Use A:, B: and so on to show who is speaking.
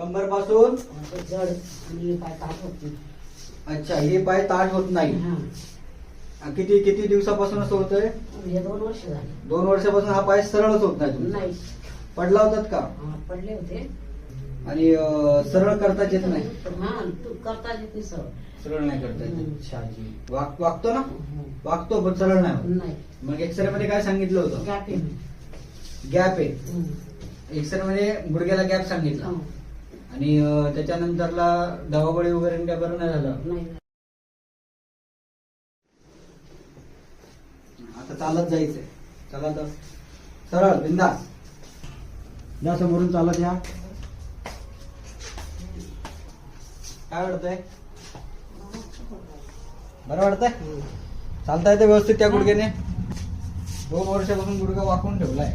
A: कंबरपासून
B: असं जड आणि पाय ताट होती
A: अच्छा हे पाय ताट होत नाही.
B: हा.
A: किती किती दिवसापासून असं होतंय?
B: म्हणजे दोन वर्ष झाली.
A: दोन वर्षापासून हा पाय सरळच होत नाही तुमचा.
B: नाही.
A: पडला होतात का?
B: हा, पडले होते.
A: आणि अं, सरळ करताच येत नाही?
B: हा तू करता येत नाही सर
A: सरळ नाही करता येत. अच्छा जी. वाक वागतो ना? वागतो पण सरळ नाही होत.
B: नाही.
A: मग एक्सरे मध्ये काय सांगितलं होतं?
B: गॅप आहे.
A: गॅप आहे.
B: हम्म.
A: एक्सरे मध्ये गुडघ्याला गॅप सांगितला.
B: हा.
A: आणि त्याच्यानंतरला दवागोळी वगैरे काय बरं नाही झालं? आता चालत जायचंय. चला तर. सरळ बिंदास. या समोरून चालत या. काय वाटतंय? बरं वाटतंय? चालता येतं व्यवस्थित त्या गुडघ्याने दोन वर्षापासून गुडघा वाकून ठेवलाय.